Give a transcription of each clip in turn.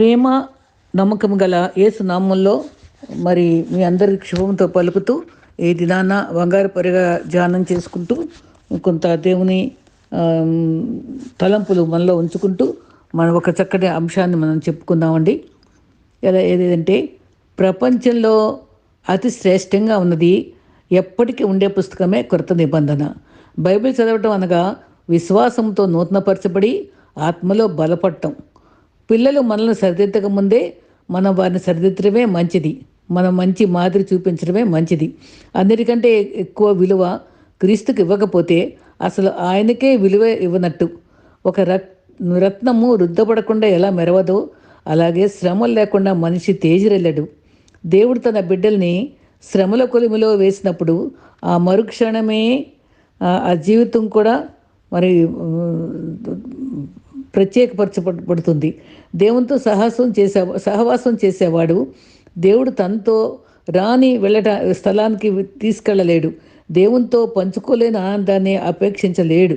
ప్రేమ నమ్మకం గల ఏసు నామంలో మరి మీ అందరి శుభంతో పలుకుతూ ఈ దినాన బంగారు పరిగా ధ్యానం చేసుకుంటూ కొంత దేవుని తలంపులు మనలో ఉంచుకుంటూ మనం ఒక చక్కటి అంశాన్ని మనం చెప్పుకుందామండి. ఎలా ఏదంటే ప్రపంచంలో అతి శ్రేష్టంగా ఉన్నది ఎప్పటికీ ఉండే పుస్తకమే కృత నిబంధన. బైబిల్ చదవటం అనగా విశ్వాసంతో నూతనపరచబడి ఆత్మలో బలపడటం. పిల్లలు మనల్ని సరిదిద్దక ముందే మనం వారిని సరిదిద్దడమే మంచిది. మనం మంచి మాదిరి చూపించడమే మంచిది. అందరికంటే ఎక్కువ విలువ క్రీస్తుకి ఇవ్వకపోతే అసలు ఆయనకే విలువ ఇవ్వనట్టు. ఒక రక్ రత్నము రుద్దపడకుండా ఎలా మెరవదో అలాగే శ్రమలు లేకుండా మనిషి తేజిరెళ్ళడు. దేవుడు తన బిడ్డల్ని శ్రమల కొలిమిలో వేసినప్పుడు ఆ మరుక్షణమే ఆ జీవితం కూడా మరి ప్రత్యేకపరచబడుతుంది. దేవునితో సాహసం చేసే సహవాసం చేసేవాడు దేవుడు తనతో రాని వెళ్ళట స్థలానికి తీసుకెళ్ళలేడు. దేవునితో పంచుకోలేని ఆనందాన్ని అపేక్షించలేడు.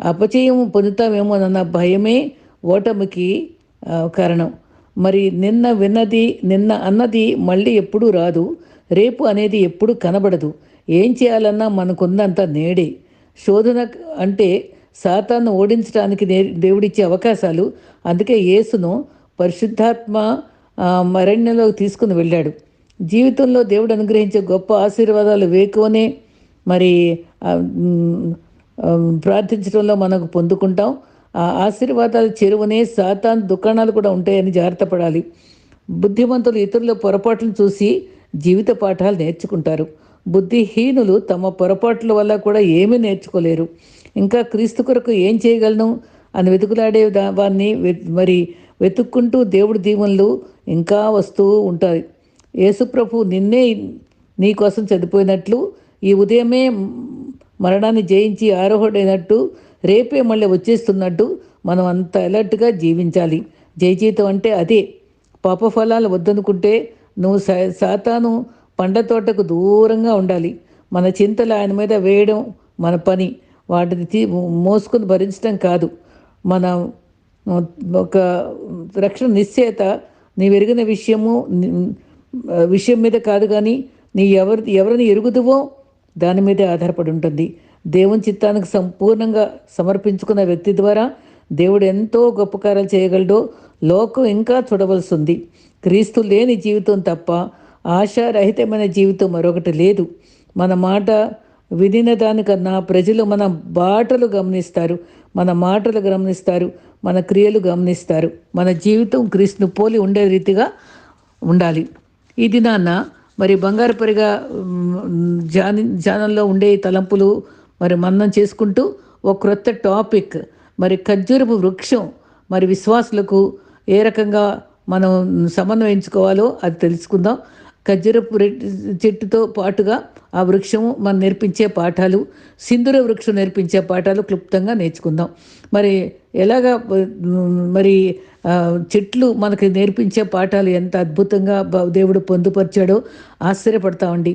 అపచయం పొందుతామేమోనన్న భయమే ఓటమికి కారణం. మరి నిన్న విన్నది నిన్న అన్నది మళ్ళీ ఎప్పుడూ రాదు. రేపు అనేది ఎప్పుడు కనబడదు. ఏం చేయాలన్నా మనకుందంత నేడే. శోధన అంటే సాతాన్ని ఓడించడానికి దే- దేవుడిచ్చే అవకాశాలు. అందుకే యేసును పరిశుద్ధాత్మ ఆ, మరణ్యంలోకి తీసుకుని వెళ్ళాడు. జీవితంలో దేవుడు అనుగ్రహించే గొప్ప ఆశీర్వాదాలు వేకువనే మరి ప్రార్థించడంలో మనకు పొందుకుంటాం. ఆ ఆశీర్వాదాలు చెరువునే సాతాన్ దుకాణాలు కూడా ఉంటాయని జాగ్రత్త పడాలి. బుద్ధిమంతులు ఇతరుల పొరపాట్లను చూసి జీవిత పాఠాలు నేర్చుకుంటారు. బుద్ధిహీనులు తమ పొరపాట్ల వల్ల కూడా ఏమీ నేర్చుకోలేరు. ఇంకా క్రీస్తు కొరకు ఏం చేయగలను? అని వెతుకులాడే వారిని వె- మరి వెతుక్కుంటూ దేవుడి దీవెనలు ఇంకా వస్తూ ఉంటాయి. యేసుప్రభు నిన్నే నీకోసం చనిపోయినట్లు ఈ ఉదయమే మరణాన్ని జయించి ఆరోహుడైనట్టు రేపే మళ్ళీ వచ్చేస్తున్నట్టు మనం అంత అలర్ట్గా జీవించాలి. జయజీతం అంటే అదే. పాప ఫలాలు వద్దనుకుంటే నువ్వు సాతాను పండ్ల తోటకు దూరంగా ఉండాలి. మన చింతలు ఆయన మీద వేయడం మన పని. వాటిని తీ మోసుకొని భరించడం కాదు. మన ఒక రక్షణ నిశ్చయత నీ ఎరిగిన విషయము విషయం మీద కాదు కానీ నీ ఎవరి ఎవరిని ఎరుగుదువో దాని మీదే ఆధారపడి ఉంటుంది. దేవుని చిత్తానికి సంపూర్ణంగా సమర్పించుకున్న వ్యక్తి ద్వారా దేవుడు ఎంతో గొప్ప కార్యాలు చేయగలడో లోకం ఇంకా చూడవలసి ఉంది. క్రీస్తు లేని జీవితం తప్ప ఆశారహితమైన జీవితం మరొకటి లేదు. మన మాట వినిన దానికన్నా ప్రజలు మన బాటలు గమనిస్తారు మన మాటలు గమనిస్తారు మన క్రియలు గమనిస్తారు. మన జీవితం క్రీస్తును పోలి ఉండే రీతిగా ఉండాలి. ఈ దినాన్న మరి బంగారుపరిగా జాని జానంలో ఉండే తలంపులు మరి మన్నం చేసుకుంటూ ఒక క్రొత్త టాపిక్ మరి ఖర్జూరపు వృక్షం మరి విశ్వాసులకు ఏ రకంగా మనం సమన్వయించుకోవాలో అది తెలుసుకుందాం. ఖర్జూరపు చెట్టుతో పాటుగా ఆ వృక్షము మనం నేర్పించే పాఠాలు సింధుర వృక్షం నేర్పించే పాఠాలు క్లుప్తంగా నేర్చుకుందాం. మరి ఎలాగా మరి చెట్లు మనకి నేర్పించే పాఠాలు ఎంత అద్భుతంగా దేవుడు పొందుపరిచాడో ఆశ్చర్యపడతామండి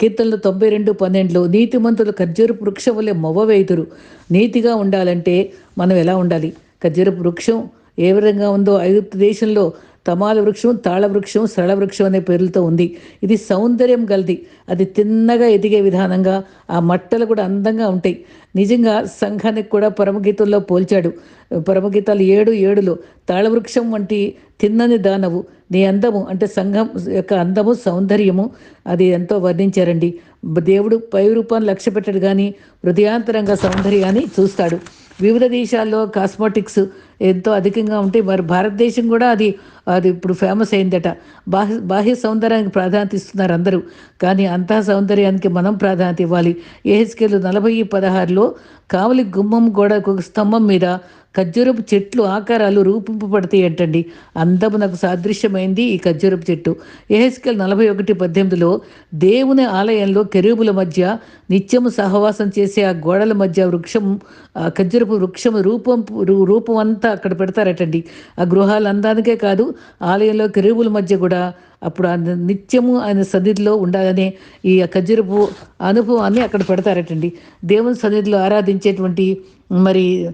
కీర్తనలు తొంభై రెండు పన్నెండులో నీతిమంతులు ఖర్జూరపు వృక్షం వల్లే మొవ్వవేదురు నీతిగా ఉండాలంటే మనం ఎలా ఉండాలి? ఖర్జూరపు వృక్షం ఏ విధంగా ఉందో ఐగుప్తు దేశంలో తమాల వృక్షం తాళ వృక్షం సరళ వృక్షం అనే పేర్లతో ఉంది. ఇది సౌందర్యం గలది. అది తిన్నగా ఎదిగే విధానంగా ఆ మట్టలు కూడా అందంగా ఉంటాయి. నిజంగా సంఘానికి కూడా పరమగీతంలో పోల్చాడు. పరమగీతాలు ఏడు ఏడులో తాళవృక్షం వంటి తిన్నని దానవు నీ అందము అంటే సంఘం యొక్క అందము సౌందర్యము అది ఎంతో వర్ణించారండి. దేవుడు పై రూపాన్ని లక్ష్య పెట్టాడు కానీ హృదయాంతరంగా సౌందర్యాన్ని చూస్తాడు. వివిధ దేశాల్లో కాస్మోటిక్స్ ఎంతో అధికంగా ఉంటే మరి భారతదేశం కూడా అది అది ఇప్పుడు ఫేమస్ అయిందట. బాహ్య బాహ్య సౌందర్యానికి ప్రాధాన్యత ఇస్తున్నారు అందరూ. కానీ అంతః సౌందర్యానికి మనం ప్రాధాన్యత ఇవ్వాలి. ఏహెచ్కేలు నలభై పదహారులో కావలి గుమ్మం గోడ ఒక స్తంభం మీద ఖర్జూరపు చెట్లు ఆకారాలు రూపింపబడతాయి అంటండి. అందమునకు సాదృశ్యమైంది ఈ ఖర్జూరపు చెట్టు. ఎహెస్కెల్ నలభై ఒకటి పద్దెనిమిదిలో దేవుని ఆలయంలో కెరూబుల మధ్య నిత్యము సహవాసం చేసే ఆ గోడల మధ్య వృక్షం ఖర్జూరపు వృక్షం రూపం రూ- రూపం అంతా అక్కడ పెడతారటండి. ఆ గృహాలు అందానికే కాదు ఆలయంలో కెరూబుల మధ్య కూడా అప్పుడు ఆయన నిత్యము ఆయన సన్నిధిలో ఉండాలనే ఈ ఖర్జూరపు అనుభవాన్ని అక్కడ పెడతారటండి. దేవుని సన్నిధిలో ఆరాధించేటువంటి మరి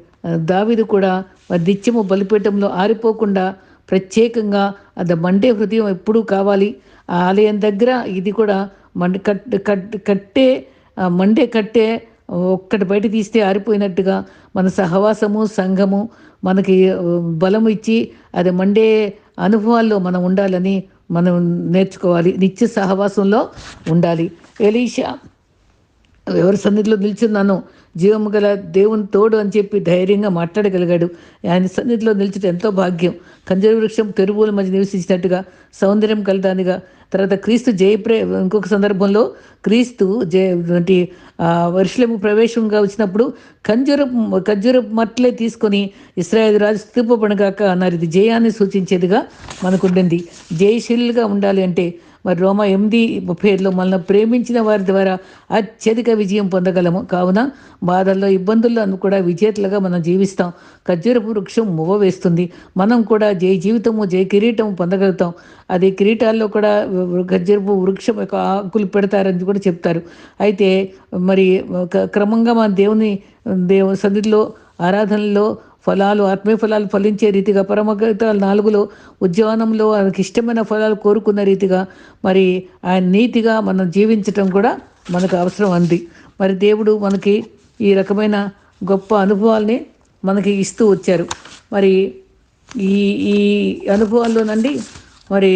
దావిదు కూడా మరి నిత్యము బలిపీఠంలో ఆరిపోకుండా ప్రత్యేకంగా అది మండే హృదయం ఎప్పుడూ కావాలి. ఆ ఆలయం దగ్గర ఇది కూడా మండ కట్ కట్ కట్టే మండే కట్టే ఒక్కటి బయట తీస్తే ఆరిపోయినట్టుగా మన సహవాసము సంఘము మనకి బలము ఇచ్చి అది మండే అనుభవాల్లో మనం ఉండాలని మనం నేర్చుకోవాలి. నిత్య సహవాసంలో ఉండాలి. ఎలీషా ఎవరి సన్నిధిలో నిల్చున్నాను జీవము గల దేవుని తోడు అని చెప్పి ధైర్యంగా మాట్లాడగలిగాడు. ఆయన సన్నిధిలో నిలిచిట ఎంతో భాగ్యం. కంజర వృక్షం తెరువుల మధ్య నివసించినట్టుగా సౌందర్యం కలదానిగా. తర్వాత క్రీస్తు జయప్రే ఇంకొక సందర్భంలో క్రీస్తు జయ వంటి వర్షలము ప్రవేశంగా వచ్చినప్పుడు ఖంజూరపు ఖర్జూరపు మట్లే తీసుకొని ఇస్రాయేల్ రాజు స్థూపబడగాక అన్నారు. ఇది జయాన్ని సూచించేదిగా మనకుండింది జయశీలుగా ఉండాలి అంటే మరి రోమా ఎనిమిది ముప్పై ఏడులో మనల్ని ప్రేమించిన వారి ద్వారా అత్యధిక విజయం పొందగలము. కావున బాధల్లో ఇబ్బందుల్లో కూడా విజేతలుగా మనం జీవిస్తాం. ఖర్జూరపు వృక్షం మువ్వ వేస్తుంది. మనం కూడా జై జీవితము జై కిరీటము పొందగలుగుతాం. అది కిరీటాల్లో కూడా ఖర్జూరపు వృక్షం యొక్క ఆకులు పెడతారని కూడా చెప్తారు. అయితే మరి క్రమంగా మన దేవుని దేవు సన్నిధిలో ఆరాధనలో ఫలాలు ఆత్మీయ ఫలాలు ఫలించే రీతిగా పరమగీతాలు నాలుగులో ఉద్యానంలో ఆయనకి ఇష్టమైన ఫలాలు కోరుకున్న రీతిగా మరి ఆయన నీతిగా మనం జీవించటం కూడా మనకు అవసరం అంది. మరి దేవుడు మనకి ఈ రకమైన గొప్ప అనుభవాల్ని మనకి ఇస్తూ వచ్చారు. మరి ఈ ఈ అనుభవాల్లోనండి మరి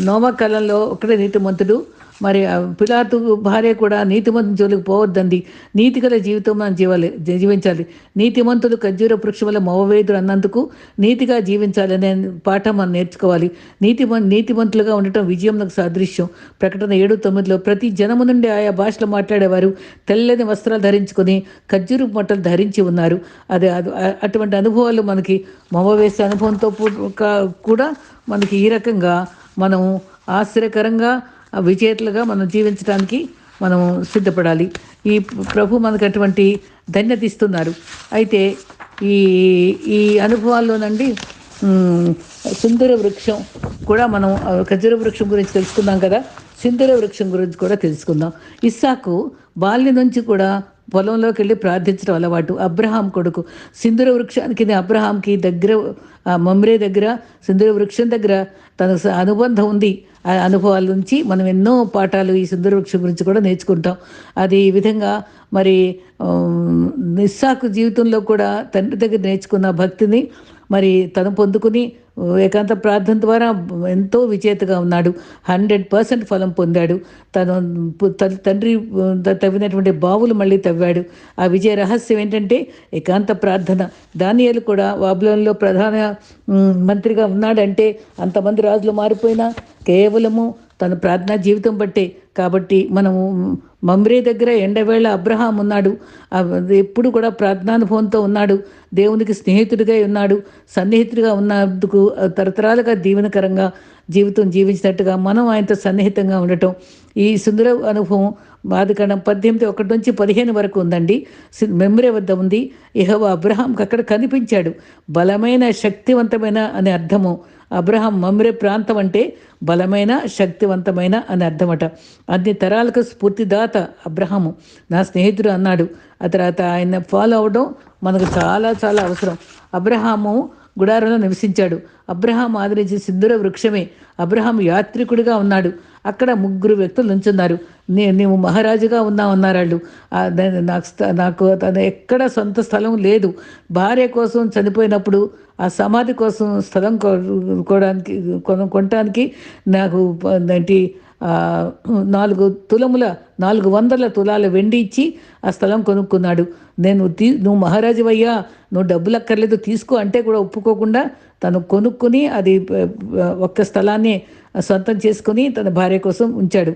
నోమ కాలంలో ఒకటే నీతిమంతుడు మరి పిలాతు భార్య కూడా నీతిమంతుని జోలికి పోవద్దండి. నీతి గల జీవితం మనం జీవాలి జీవించాలి. నీతిమంతులు ఖర్జూర వృక్షం వల్ల మోవవేదుడు అన్నందుకు నీతిగా జీవించాలనే పాఠం మనం నేర్చుకోవాలి. నీతి నీతిమంతులుగా ఉండటం విజయంలో సాదృశ్యం. ప్రకటన ఏడు తొమ్మిదిలో ప్రతి జనము నుండి ఆయా భాషలో మాట్లాడేవారు. తెల్లని వస్త్రాలు ధరించుకొని ఖర్జూరు మొట్టలు ధరించి ఉన్నారు. అదే అది అటువంటి అనుభవాలు మనకి మోవవేసే అనుభవంతో కూడా మనకి ఈ రకంగా మనం ఆశ్చర్యకరంగా విజేతలుగా మనం జీవించడానికి మనం సిద్ధపడాలి. ఈ ప్రభు మనకు అటువంటి ధన్యత ఇస్తున్నారు. అయితే ఈ ఈ అనుభవాల్లోనండి ఉమ్, సుందర వృక్షం కూడా మనం ఖజూర వృక్షం గురించి తెలుసుకున్నాం కదా. సింధుర వృక్షం గురించి కూడా తెలుసుకుందాం. ఇస్సాకు బాల్యం నుంచి కూడా పొలంలోకి వెళ్ళి ప్రార్థించడం అలవాటు. అబ్రహాం కొడుకు. సింధుర వృక్షానికి అబ్రహాంకి దగ్గర మమ్రే దగ్గర సింధుర వృక్షం దగ్గర తన స- అనుబంధం ఉంది. ఆ అనుభవాల నుంచి మనం ఎన్నో పాఠాలు ఈ సుందర వృక్షం గురించి కూడా నేర్చుకుంటాం. అది ఈ విధంగా మరి నిస్సాకు జీవితంలో కూడా తండ్రి దగ్గర నేర్చుకున్న భక్తిని మరి తను పొందుకుని ఏకాంత ప్రార్థన ద్వారా ఎంతో విజేతగా ఉన్నాడు. హండ్రెడ్ పర్సెంట్ ఫలం పొందాడు. తను తండ్రి తవ్వినటువంటి బావులు మళ్ళీ తవ్వాడు. ఆ విజయ రహస్యం ఏంటంటే ఏకాంత ప్రార్థన. దానియాలు కూడా వాబులంలో ప్రధాన మంత్రిగా ఉన్నాడంటే అంతమంది రాజులు మారిపోయినా కేవలము తన ప్రార్థనా జీవితం బట్టే. కాబట్టి మనము మమ్రే దగ్గర ఎండవేళ అబ్రహాం ఉన్నాడు. ఎప్పుడు కూడా ప్రార్థనానుభవంతో ఉన్నాడు. దేవునికి స్నేహితుడిగా ఉన్నాడు. సన్నిహితుడిగా ఉన్నందుకు తరతరాలుగా దీవెనకరంగా జీవితం జీవించినట్టుగా మనం ఆయనతో సన్నిహితంగా ఉండటం. ఈ సుందర అనుభవం బాధకరణం పద్దెనిమిది ఒకటి నుంచి పదిహేను వరకు ఉందండి. మెమరీ వద్ద ఉంది. ఇహవ అబ్రహాంకి అక్కడ కనిపించాడు. బలమైన శక్తివంతమైన అనే అర్థము. అబ్రహం మమ్రే ప్రాంతం అంటే బలమైన శక్తివంతమైన అని అర్థమట. అన్ని తరాలకు స్ఫూర్తిదాత అబ్రహాము. నా స్నేహితుడు అన్నాడు. ఆ తర్వాత ఆయన ఫాలో అవడం మనకు చాలా చాలా అవసరం. అబ్రహాము గుడారంలో నివసించాడు. అబ్రహాం ఆదరించిన సింధుర వృక్షమే. అబ్రహాం యాత్రికుడిగా ఉన్నాడు. అక్కడ ముగ్గురు వ్యక్తులు నుంచున్నారు. నే నీవు మహారాజుగా ఉన్నావు వాళ్ళు నాకు నాకు తన ఎక్కడ సొంత స్థలం లేదు. భార్య కోసం చనిపోయినప్పుడు ఆ సమాధి కోసం స్థలం కొనుక్కోవడానికి కొను నాకు ఏంటి నాలుగు తులముల నాలుగు వందల తులాల వెండి ఇచ్చి ఆ స్థలం కొనుక్కున్నాడు. నేను తీ నువ్వు మహారాజువయ్యా నువ్వు డబ్బులు అక్కర్లేదు తీసుకో అంటే కూడా ఒప్పుకోకుండా తను కొనుక్కొని అది ఒక్క స్థలాన్ని సొంతం చేసుకొని తన భార్య కోసం ఉంచాడు.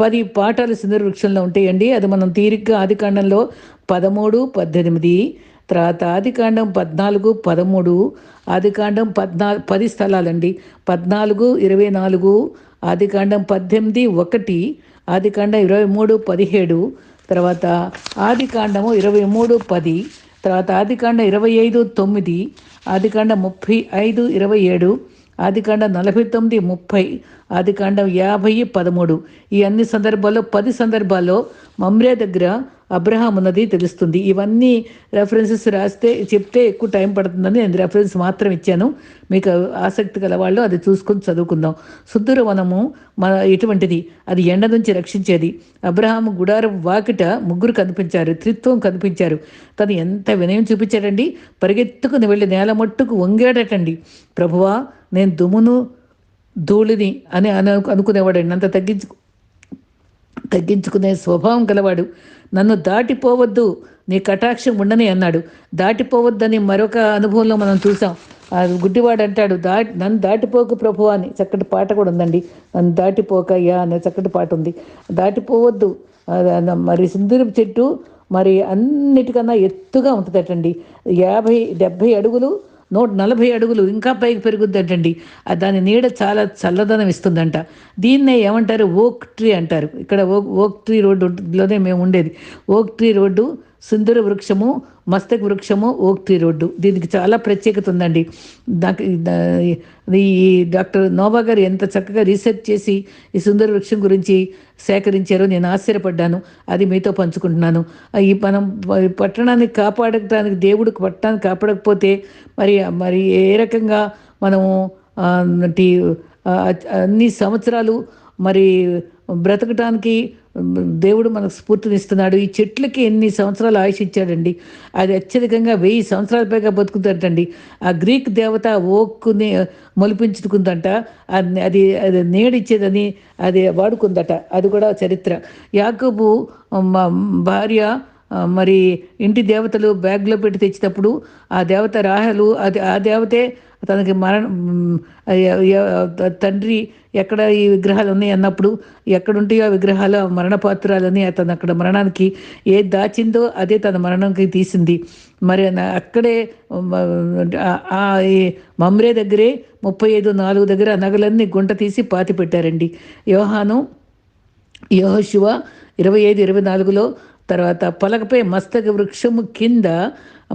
పది పాఠాలు సింధుర వృక్షంలో ఉంటాయండి. అది మనం తీరిగ్గా ఆదికాండంలో పదమూడు పద్దెనిమిది తర్వాత ఆదికాండం పద్నాలుగు పదమూడు ఆదికాండం పద్నా పది స్థలాలండి. పద్నాలుగు ఇరవై నాలుగు ఆదికాండం పద్దెనిమిది ఒకటి ఆదికాండం ఇరవై మూడు పదిహేడు తర్వాత ఆదికాండము ఇరవై మూడు పది తర్వాత ఆదికాండం ఇరవై ఐదు తొమ్మిది ఆదికాండం ముప్పై ఐదు ఇరవై ఏడు ఆదికాండం నలభై తొమ్మిది ముప్పై ఆదికాండం యాభై పదమూడు. ఈ అన్ని సందర్భాల్లో పది సందర్భాల్లో మమ్రే దగ్గర అబ్రహాం ఉన్నది తెలుస్తుంది. ఇవన్నీ రెఫరెన్సెస్ రాస్తే చెప్తే ఎక్కువ టైం పడుతుందని నేను రెఫరెన్స్ మాత్రం ఇచ్చాను. మీకు ఆసక్తి గల వాళ్ళు అది చూసుకొని చదువుకుందాం. సుదూర వనము మన ఎటువంటిది? అది ఎండ నుంచి రక్షించేది. అబ్రహాం గుడారం వాకిట ముగ్గురు కనిపించారు త్రిత్వం కనిపించారు. తను ఎంత వినయం చూపించాడండి? పరిగెత్తుకుని వెళ్ళి నేల మట్టుకు వంగాడటండి. ప్రభువా నేను దుమ్మును ధూళిని అని అను అనుకునేవాడండి. అంత తగ్గించు తగ్గించుకునే స్వభావం గలవాడు. నన్ను దాటిపోవద్దు నీ కటాక్షం ఉండని అన్నాడు. దాటిపోవద్దని మరొక అనుభవంలో మనం చూసాం. ఆ గుడ్డివాడు అంటాడు దాటి నన్ను దాటిపోకు ప్రభు అని. చక్కటి పాట కూడా ఉందండి. నన్ను దాటిపోకయ్యా అనే చక్కటి పాట ఉంది. దాటిపోవద్దు మరి సింధూరం చెట్టు మరి అన్నిటికన్నా ఎత్తుగా ఉంటుందటండి. యాభై డెబ్భై అడుగులు నూట నలభై అడుగులు ఇంకా పైకి పెరుగుద్దటండి. దాని నీడ చాలా చల్లదనం ఇస్తుందంట. దీన్నే ఏమంటారు? ఓక్ ట్రీ అంటారు. ఇక్కడ ఓక్ ఓక్ ట్రీ రోడ్డులోనే మేము ఉండేది. ఓక్ ట్రీ రోడ్డు సుందర వృక్షము మస్తక్ వృక్షము ఓక్ రోడ్డు. దీనికి చాలా ప్రత్యేకత ఉందండి. ఈ డాక్టర్ నోవా గారు ఎంత చక్కగా రీసెర్చ్ చేసి ఈ సుందర వృక్షం గురించి సేకరించారో నేను ఆశ్చర్యపడ్డాను. అది మీతో పంచుకుంటున్నాను. ఈ మనం పట్టణాన్ని కాపాడటానికి దేవుడు పట్టణాన్ని కాపాడకపోతే మరి మరి ఏ రకంగా మనము అన్ని సంవత్సరాలు మరి బ్రతకటానికి దేవుడు మనకు స్ఫూర్తినిస్తున్నాడు. ఈ చెట్లకి ఎన్ని సంవత్సరాలు ఆయుష్ ఇచ్చాడండి? అది అత్యధికంగా వెయ్యి సంవత్సరాల పైగా బతుకుతుందంటండి. ఆ గ్రీక్ దేవత ఓక్కుని మొలిపించుకుందంట. అది అది అది అది వాడుకుందట. అది కూడా చరిత్ర. యాకబు మ- భార్య మరి ఇంటి దేవతలు బ్యాగ్లో పెట్టి తెచ్చినప్పుడు ఆ దేవత రాహలు అది ఆ దేవతే తనకి మరణ తండ్రి ఎక్కడ ఈ విగ్రహాలు ఉన్నాయి అన్నప్పుడు ఎక్కడుంటాయో ఆ విగ్రహాలు ఆ మరణపాత్రాలని తను అక్కడ మరణానికి ఏది దాచిందో అదే తన మరణంకి తీసింది. మరి అక్కడే ఆ- మమ్రే దగ్గరే ముప్పై ఐదు నాలుగు దగ్గర నగలన్నీ గుంట తీసి పాతి పెట్టారండి. యోహాను యెహోషువ ఇరవై ఐదు ఇరవై నాలుగులో తర్వాత పలకపై మస్తక వృక్షము కింద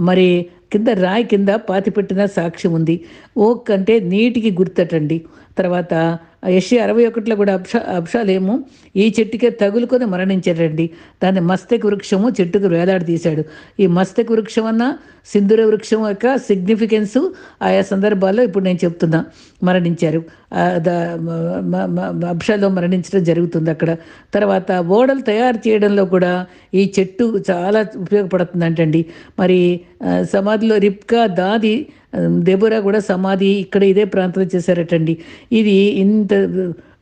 మరి కింద రాయి కింద పాతిపెట్టిన సాక్ష్యం ఉంది. ఓక్ అంటే నీటికి గుర్తటండి. తర్వాత యషి అరవై ఒకటిలో కూడా అబ్ష అబ్షాలేమో ఈ చెట్టుకే తగులుకొని మరణించాడండి. దాన్ని మస్తక వృక్షము చెట్టుకు వేలాడి తీశాడు. ఈ మస్తక వృక్షం అన్న సింధుర వృక్షం యొక్క సిగ్నిఫికెన్స్ ఆయా సందర్భాల్లో ఇప్పుడు నేను చెప్తున్నా. మరణించారు. ఆ, అబ్షాలో మరణించడం జరుగుతుంది అక్కడ. తర్వాత ఓడలు తయారు చేయడంలో కూడా ఈ చెట్టు చాలా ఉపయోగపడుతుందంటండి. మరి సమాధిలో రిప్కా దాది దెబురా కూడా సమాధి ఇక్కడ ఇదే ప్రాంతంలో చేశారటండి. ఇది ఇంత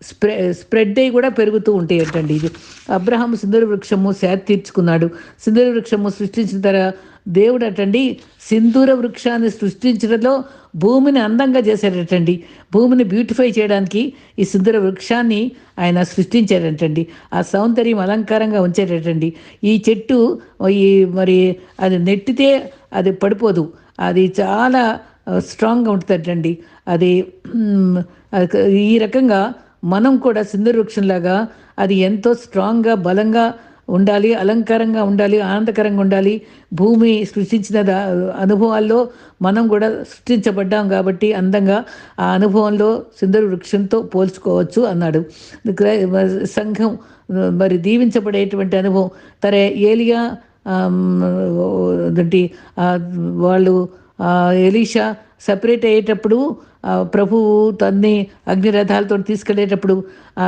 స్ప్రె స్ప్రెడ్ అయ్యి కూడా పెరుగుతూ ఉంటాయటండి. ఇది అబ్రహాం సింధూర వృక్షము శాత్ తీర్చుకున్నాడు. సింధూర వృక్షము సృష్టించిన తర్వాత దేవుడు అటండి సింధూర వృక్షాన్ని సృష్టించడంలో భూమిని అందంగా చేశాడటండి. భూమిని బ్యూటిఫై చేయడానికి ఈ సింధూర వృక్షాన్ని ఆయన సృష్టించాడటండి. ఆ సౌందర్యం అలంకారంగా ఉంచాడటండి. ఈ చెట్టు ఈ మరి అది నెట్టితే అది పడిపోదు. అది చాలా స్ట్రాంగ్గా ఉంటుందటండి. అది అది ఈ రకంగా మనం కూడా సింధూర వృక్షంలాగా అది ఎంతో స్ట్రాంగ్గా బలంగా ఉండాలి అలంకారంగా ఉండాలి ఆనందకరంగా ఉండాలి. భూమి సృష్టించిన దా- అనుభవాల్లో మనం కూడా సృష్టించబడ్డాం కాబట్టి అందంగా ఆ అనుభవంలో సుందర వృక్షంతో పోల్చుకోవచ్చు అన్నాడు. సంఘం మరి దీవించబడేటువంటి అనుభవం. తరే ఏలియా ఏంటి వాళ్ళు ఎలీషా సపరేట్ అయ్యేటప్పుడు ప్రభువు తన్ని అగ్నిరథాలతో తీసుకెళ్ళేటప్పుడు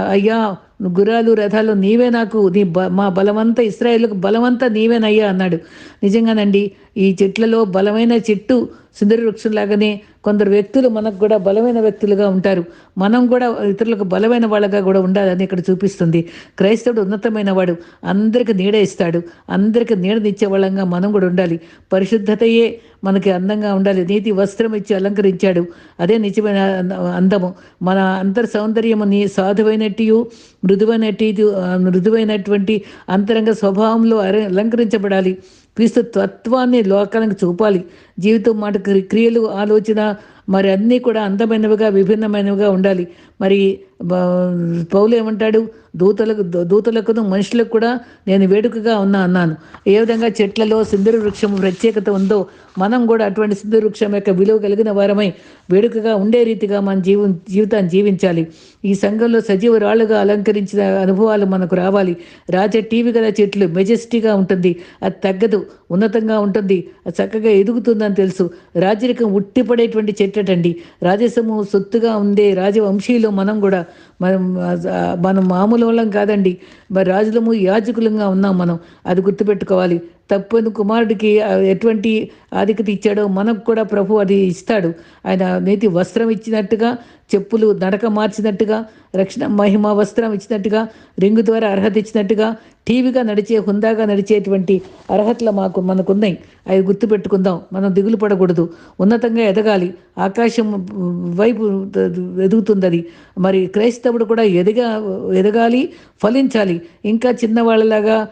అయ్యా గుర్రాలు రథాలు నీవే నాకు నీ బ మా బలమంతా ఇస్రాయేల్కు బలమంతా నీవేనయ్యా అన్నాడు. నిజంగానండి ఈ చెట్లలో బలమైన చెట్టు సుందర వృక్షంలాగానే కొందరు వ్యక్తులు మనకు కూడా బలమైన వ్యక్తులుగా ఉంటారు. మనం కూడా ఇతరులకు బలమైన వాళ్ళగా కూడా ఉండాలని ఇక్కడ చూపిస్తుంది. క్రైస్తవుడు ఉన్నతమైన వాడు. అందరికి నీడ ఇస్తాడు. అందరికి నీడనిచ్చే వాళ్ళంగా మనం కూడా ఉండాలి. పరిశుద్ధతయే మనకి అందంగా ఉండాలి. నీతి వస్త్రం ఇచ్చి అలంకరించాడు. అదే నిజమైన అందము. మన అంతర్ సౌందర్యము నీ సాధువైనట్టు మృదువైనట్టు మృదువైనటువంటి అంతరంగ స్వభావంలో అలంకరించబడాలి. క్రీస్తు తత్వాన్ని లోకానికి చూపాలి. జీవితం మాట క్రి- క్రియలు ఆలోచన మరి అన్నీ కూడా అందమైనవిగా విభిన్నమైనవిగా ఉండాలి. మరి పౌలు ఏమంటాడు? దూతలకు దూతలకు మనుషులకు కూడా నేను వేడుకగా ఉన్నా అన్నాను. ఏ విధంగా చెట్లలో సింధుర వృక్షం ప్రత్యేకత ఉందో మనం కూడా అటువంటి సింధుర వృక్షం యొక్క విలువ కలిగిన వారమై వేడుకగా ఉండే రీతిగా మన జీవ జీవితాన్ని జీవించాలి. ఈ సంఘంలో సజీవ రాళ్ళుగా అలంకరించిన అనుభవాలు మనకు రావాలి. రాజ టీవీ గల చెట్లు మెజెస్టీగా ఉంటుంది. అది తగ్గదు ఉన్నతంగా ఉంటుంది అది చక్కగా ఎదుగుతుందని తెలుసు. రాజరికం ఉట్టిపడేటువంటి చెట్టటండి రాజసము సొత్తుగా ఉండే రాజవంశీయులు మనం కూడా మనం మనం మామూలు వాళ్ళం కాదండి. మరి రాజులము యాజకులంగా ఉన్నాం మనం. అది గుర్తుపెట్టుకోవాలి. తప్పని కుమారుడికి ఎటువంటి ఆధిక్యత ఇచ్చాడో మనకు కూడా ప్రభు అది ఇస్తాడు. ఆయన నేతి వస్త్రం ఇచ్చినట్టుగా చెప్పులు నడక మార్చినట్టుగా రక్షణ మహిమ వస్త్రం ఇచ్చినట్టుగా రింగు ద్వారా అర్హత ఇచ్చినట్టుగా టీవీగా నడిచే హుందాగా నడిచేటువంటి అర్హతలు మాకు మనకున్నాయి. అవి గుర్తుపెట్టుకుందాం. మనం దిగులు పడకూడదు. ఉన్నతంగా ఎదగాలి. ఆకాశం వైపు ఎదుగుతుంది అది మరి క్రైస్తవుడు కూడా ఎదగా ఎదగాలి ఫలించాలి. ఇంకా చిన్నవాళ్ళలాగా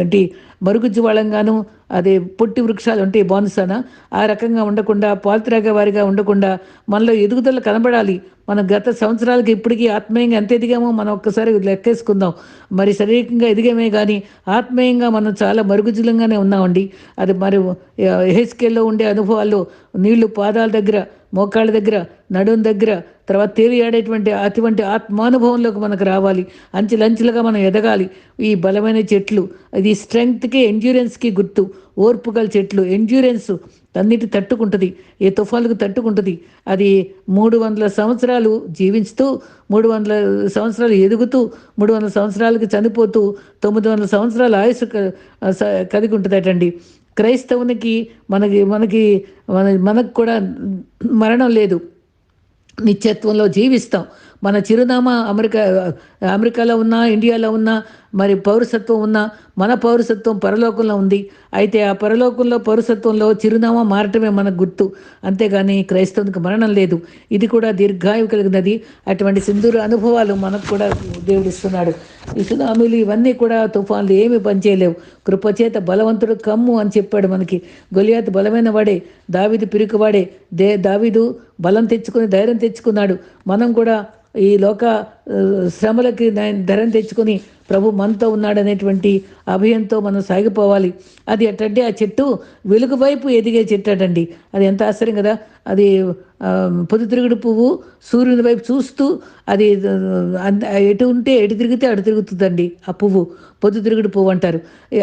ఏంటి మరుగుజ్జు వాళ్ళంగాను అదే పొట్టి వృక్షాలు ఉంటాయి బాన్సాన ఆ రకంగా ఉండకుండా పాల్త్రాగ వారిగా ఉండకుండా మనలో ఎదుగుదల కనబడాలి. మన గత సంవత్సరాలకి ఇప్పటికీ ఆత్మీయంగా ఎంత ఎదిగామో మనం ఒక్కసారి లెక్కేసుకుందాం. మరి శారీరకంగా ఎదిగామే కానీ ఆత్మీయంగా మనం చాలా మరుగుజులంగానే ఉన్నామండి. అది మరి హెచ్కేల్లో ఉండే అనుభవాల్లో నీళ్ళు పాదాల దగ్గర మోకాళ్ళ దగ్గర నడుం దగ్గర తర్వాత తేలియాడేటువంటి అటువంటి ఆత్మానుభవంలోకి మనకు రావాలి. అంచెలంచెలుగా మనం ఎదగాలి. ఈ బలమైన చెట్లు అది స్ట్రెంగ్త్కి ఎండ్యూరెన్స్కి గుర్తు. ఓర్పు గల చెట్లు ఎండ్యూరెన్స్ అన్నిటి తట్టుకుంటుంది. ఏ తుఫాన్లకు తట్టుకుంటుంది. అది మూడు వందల సంవత్సరాలు జీవించుతూ మూడు వందల సంవత్సరాలు ఎదుగుతూ మూడు వందల సంవత్సరాలకి చనిపోతూ తొమ్మిది వందల సంవత్సరాల ఆయుసు కలిగి ఉంటుందటండి. క్రైస్తవునికి మనకి మనకి మన మనకు కూడా మరణం లేదు. నిత్యత్వంలో జీవిస్తాం. మన చిరునామా అమెరికా అమెరికాలో ఉన్నా ఇండియాలో ఉన్నా మరి పౌరసత్వం ఉన్న మన పౌరసత్వం పరలోకంలో ఉంది. అయితే ఆ పరలోకంలో పౌరసత్వంలో చిరునామా మారటమే మనకు గుర్తు. అంతేగాని క్రైస్తవునికి మరణం లేదు. ఇది కూడా దీర్ఘాయువు కలిగినది. అటువంటి సింధూర అనుభవాలు మనకు కూడా దేవుడిస్తున్నాడు ఈ సునామీలు ఇవన్నీ కూడా తుఫాన్లు ఏమి పనిచేయలేవు. కృపచేత బలవంతుడు కమ్ము అని చెప్పాడు మనకి. గొలియాత్ బలమైన వాడే దావిదు పిరుకువాడే. దే దావిదు బలం తెచ్చుకొని ధైర్యం తెచ్చుకున్నాడు. మనం కూడా ఈ లోక శ్రమలకి ధైర్యం తెచ్చుకొని ప్రభు మనతో ఉన్నాడనేటువంటి అభయంతో మనం సాగిపోవాలి. అది ఎట్టంటే ఆ చెట్టు వెలుగు వైపు ఎదిగే చెట్టు అటండి. అది ఎంత ఆశ్చర్యం కదా? అది పొద్దుతిరుగుడు పువ్వు సూర్యుని వైపు చూస్తూ అది ఎటు ఉంటే ఎటు తిరిగితే అటు తిరుగుతుందండి ఆ పువ్వు. పొద్దుతిరుగుడు పువ్వు అంటారు.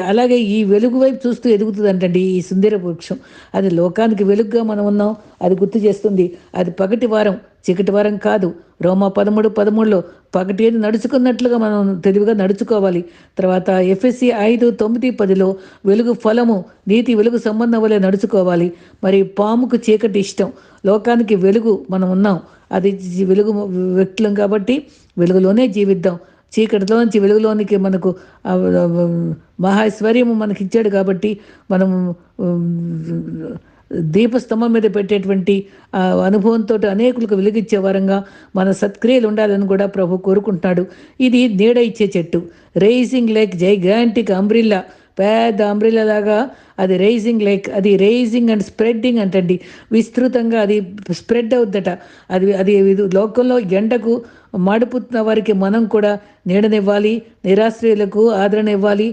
అలాగే ఈ వెలుగు వైపు చూస్తూ ఎదుగుతుందంటండి ఈ సుందర వృక్షం. అది లోకానికి వెలుగుగా మనం ఉన్నాం అది గుర్తు చేస్తుంది. అది పగటి వారం చీకటి వారం కాదు. రోమా పదమూడు పదమూడులో పగటి ఏది నడుచుకున్నట్లుగా మనం తెలివిగా నడుచుకోవాలి. తర్వాత ఎఫ్ఎస్సి ఐదు తొమ్మిది పదిలో వెలుగు ఫలము నీతి వెలుగు సంబంధం వలె నడుచుకోవాలి. మరి పాముకు చీకటి ఇష్టం. లోకానికి వెలుగు మనం ఉన్నాం. అది వెలుగు వ్యక్తులం కాబట్టి వెలుగులోనే జీవిద్దాం. చీకటిలో నుంచి వెలుగులోనికి మనకు మహాశ్వర్యము మనకి ఇచ్చాడు కాబట్టి మనం దీపస్తంభం మీద పెట్టేటువంటి అనుభవంతో అనేకులకు వెలిగిచ్చే వరంగా మన సత్క్రియలు ఉండాలని కూడా ప్రభు కోరుకుంటున్నాడు. ఇది నీడ ఇచ్చే చెట్టు. రేసింగ్ లేక్ జైగాంటిక్ అంబ్రిల్లా పెద్ద అంబ్రిల్లా లాగా అది రైజింగ్ లైక్ అది రైజింగ్ అండ్ స్ప్రెడ్డింగ్ అంటండి. విస్తృతంగా అది స్ప్రెడ్ అవుద్దట. అది అది లోకంలో ఎండకు మాడిపుతున్న వారికి మనం కూడా నీడనివ్వాలి నిరాశ్రయులకు ఆదరణ ఇవ్వాలి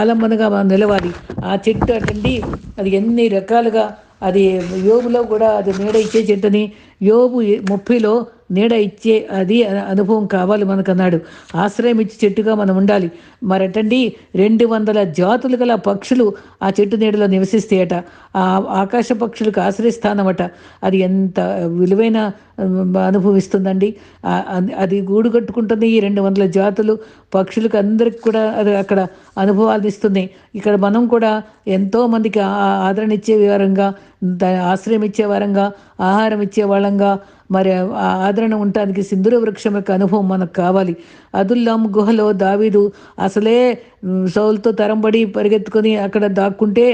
ఆలంబనగా మనం నిలవాలి. ఆ చెట్టు అటండి అది ఎన్ని రకాలుగా అది యోగులో కూడా అది నీడ ఇచ్చే చెట్టుని యోగు ముప్పైలో నీడ ఇచ్చే అది అనుభవం కావాలి మనకు అన్నాడు ఆశ్రయం ఇచ్చి చెట్టుగా మనం ఉండాలి. మరటండి రెండు వందల జాతులు గల పక్షులు ఆ చెట్టు నీడలో నివసిస్తాయట. ఆ ఆకాశ పక్షులకు ఆశ్రయస్థానమట. అది ఎంత విలువైన అనుభవిస్తుందండి. అది గూడు కట్టుకుంటుంది ఈ రెండు వందల జాతులు. పక్షులకు అందరికి కూడా అది అక్కడ అనుభవాలు ఇస్తుంది. ఇక్కడ మనం కూడా ఎంతో మందికి ఆదరణ ఇచ్చే వారంగా ఆశ్రయం ఇచ్చే వారంగా ఆహారం ఇచ్చే వాళ్ళంగా మరి ఆదరణ ఉండటానికి సింధుర వృక్షం యొక్క అనుభవం మనకు కావాలి. అదుల్లాం గుహలో దావీదు అసలే సౌలతో తరంబడి పరిగెత్తుకొని అక్కడ దాక్కుంటే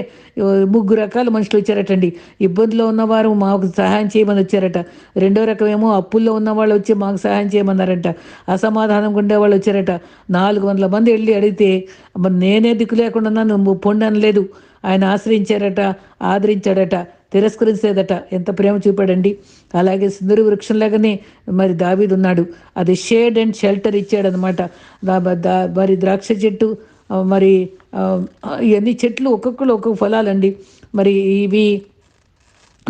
ముగ్గురు రకాల మనుషులు వచ్చారటండి. ఇబ్బందులో ఉన్నవారు మాకు సహాయం చేయమని వచ్చారట. రెండో రకమేమో అప్పుల్లో ఉన్న వాళ్ళు వచ్చి మాకు సహాయం చేయమన్నారంట. అసమాధానం ఉండే వాళ్ళు వచ్చారట. నాలుగు వందల మంది వెళ్ళి అడిగితే నేనే దిక్కు లేకుండా నువ్వు పొండి ఆయన ఆశ్రయించారట ఆదరించాడట. తిరస్కరించేదట. ఎంత ప్రేమ చూపాడండి. అలాగే సుందరి వృక్షంలాగానే మరి దావీదు ఉన్నాడు. అది షేడ్ అండ్ షెల్టర్ ఇచ్చాడనమాట మరి ద్రాక్ష చెట్టు మరి ఇవన్నీ చెట్లు ఒక్కొక్కరు ఒక్కొక్క ఫలాలండి. మరి ఇవి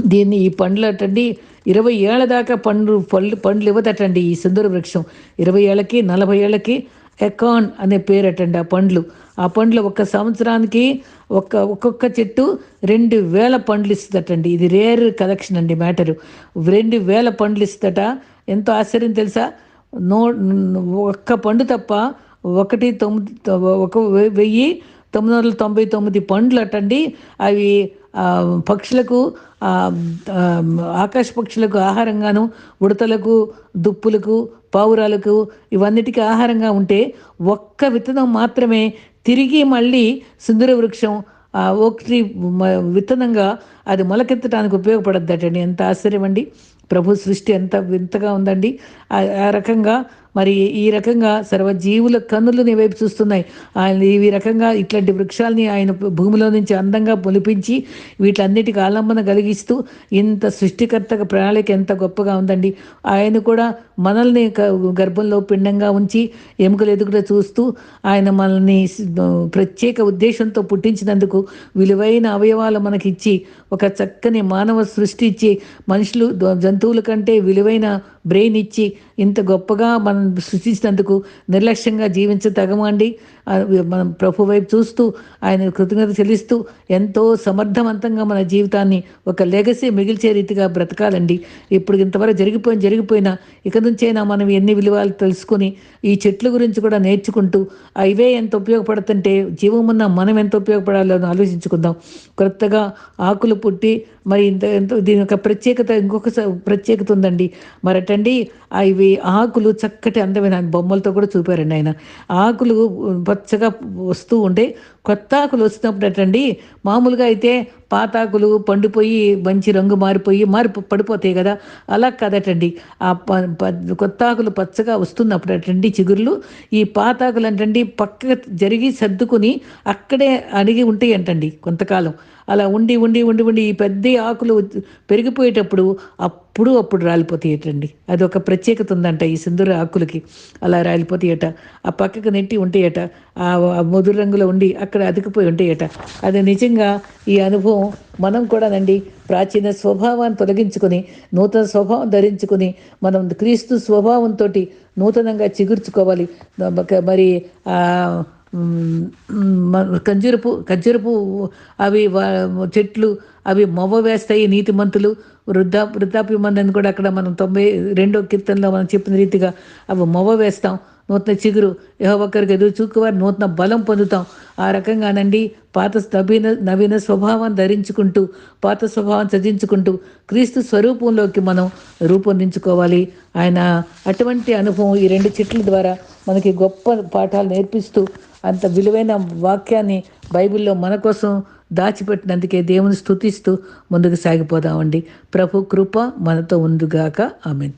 దీన్ని ఈ పండ్లు అటండి ఇరవై ఏళ్ళ దాకా పండ్లు పళ్ళు పండ్లు ఇవ్వదటండి ఈ సుందర వృక్షం. ఇరవై ఏళ్ళకి నలభై ఏళ్ళకి ఎకాన్ అనే పేరు అటండి ఆ పండ్లు. ఆ పండ్లు ఒక సంవత్సరానికి ఒక్క ఒక్కొక్క చెట్టు రెండు వేల పండ్లు ఇస్తుందటండి. ఇది రేర్ కలెక్షన్ అండి మ్యాటరు రెండు వేల పండ్లు ఇస్తుందట. ఎంతో ఆశ్చర్యం తెలుసా? నో ఒక్క పండు తప్ప ఒకటి తొమ్మిది ఒక వెయ్యి తొమ్మిది వందల తొంభై తొమ్మిది పండ్లు అటండి అవి పక్షులకు ఆకాశ పక్షులకు ఆహారంగాను ఉడతలకు దుప్పులకు పావురాలకు ఇవన్నిటికీ ఆహారంగా ఉంటే ఒక్క విత్తనం మాత్రమే తిరిగి మళ్ళీ సింధుర వృక్షం ఓక్ ట్రీ విత్తనంగా అది మొలకెత్తడానికి ఉపయోగపడద్దటండి ఎంత ఆశ్చర్యం అండి ప్రభు సృష్టి ఎంత వింతగా ఉందండి. ఆ రకంగా మరి ఈ రకంగా సర్వజీవుల కన్నులు నీ వైపు చూస్తున్నాయి. ఆయన ఈ రకంగా ఇట్లాంటి వృక్షాలని ఆయన భూమిలో నుంచి అందంగా పొలిపించి వీటన్నిటికి ఆలంబన కలిగిస్తూ ఇంత సృష్టికర్త ప్రణాళిక ఎంత గొప్పగా ఉందండి. ఆయన కూడా మనల్ని గర్భంలో పిండంగా ఉంచి ఎముకలు ఎదుగుట చూస్తూ ఆయన మనల్ని ప్రత్యేక ఉద్దేశంతో పుట్టించినందుకు విలువైన అవయవాలు మనకిచ్చి ఒక చక్కని మానవ సృష్టి ఇచ్చి మనుషులు జంతువుల కంటే విలువైన బ్రెయిన్ ఇచ్చి ఇంత గొప్పగా మనం సృష్టించినందుకు నిర్లక్ష్యంగా జీవించ తగమండి. మనం ప్రభు వైపు చూస్తూ ఆయన కృతజ్ఞత చెల్లిస్తూ ఎంతో సమర్థవంతంగా మన జీవితాన్ని ఒక లెగసీ మిగిల్చే రీతిగా బ్రతకాలండి. ఇప్పుడు ఇంతవరకు జరిగిపోయిన జరిగిపోయినా ఇక నుంచైనా మనం ఎన్ని విలువలు తెలుసుకొని ఈ చెట్ల గురించి కూడా నేర్చుకుంటూ అవే ఎంత ఉపయోగపడుతుంటే జీవం ఉన్న మనం ఎంత ఉపయోగపడాలో ఆలోచించుకుందాం. కొత్తగా ఆకులు పుట్టి మరి ఇంత ఎంతో దీని యొక్క ప్రత్యేకత ఇంకొక ప్రత్యేకత ఉందండి. మరటండి ఆ ఇవి ఆకులు చక్కటి అందమైన బొమ్మలతో కూడా చూపారండి ఆయన. ఆకులు పచ్చగా వస్తూ ఉంటే కొత్త ఆకులు వస్తున్నప్పుడు అటండి మామూలుగా అయితే పాతాకులు పండిపోయి మంచి రంగు మారిపోయి మారి పడిపోతాయి కదా. అలా కదటండి. ఆ ప ప- కొత్త ఆకులు పచ్చగా వస్తున్నప్పుడు అటండి చిగుర్లు. ఈ పాతాకులు అంటండి పక్క జరిగి సర్దుకుని అక్కడే అడిగి ఉంటాయి అంటండి కొంతకాలం. అలా ఉండి ఉండి ఉండి ఉండి ఈ పెద్ద ఆకులు పెరిగిపోయేటప్పుడు అప్పుడు అప్పుడు రాలిపోతాయటండి. అది ఒక ప్రత్యేకత ఉందంట ఈ సింధూర ఆకులకి. అలా రాలిపోతాయట. ఆ పక్కకు నెట్టి ఉంటాయట ఆ ఆ ముదురు రంగులో ఉండి అక్కడ అతికిపోయి ఉంటాయట. అది నిజంగా ఈ అనుభవం మనం కూడానండి ప్రాచీన స్వభావాన్ని తొలగించుకొని నూతన స్వభావం ధరించుకొని మనం క్రీస్తు స్వభావంతో నూతనంగా చిగుర్చుకోవాలి. మరి ఆ మ్, ఖర్జూరపు అవి చెట్లు అవి మొవ్వ వేస్తాయి నీతిమంతులు వృద్ధా వృద్ధాప్యమందని కూడా అక్కడ మనం తొంభై రెండో కీర్తనలో మనం చెప్పిన రీతిగా అవి మొవ్వ వేస్తాం. నూతన చిగురు ఒకరికి ఎదురు చూకువారు నూతన బలం పొందుతాం. ఆ రకంగానండి పాత నవీన నవీన స్వభావం ధరించుకుంటూ పాత స్వభావం చదించుకుంటూ క్రీస్తు స్వరూపంలోకి మనం రూపొందించుకోవాలి. ఆయన అటువంటి అనుభవం ఈ రెండు చెట్ల ద్వారా మనకి గొప్ప పాఠాలు నేర్పిస్తూ అంత విలువైన వాక్యాన్ని బైబిల్లో మన కోసం దాచిపెట్టినందుకే దేవుని స్థుతిస్తూ ముందుకు సాగిపోదామండి. ప్రభు కృప మనతో ఉందిగాక ఆమెన్.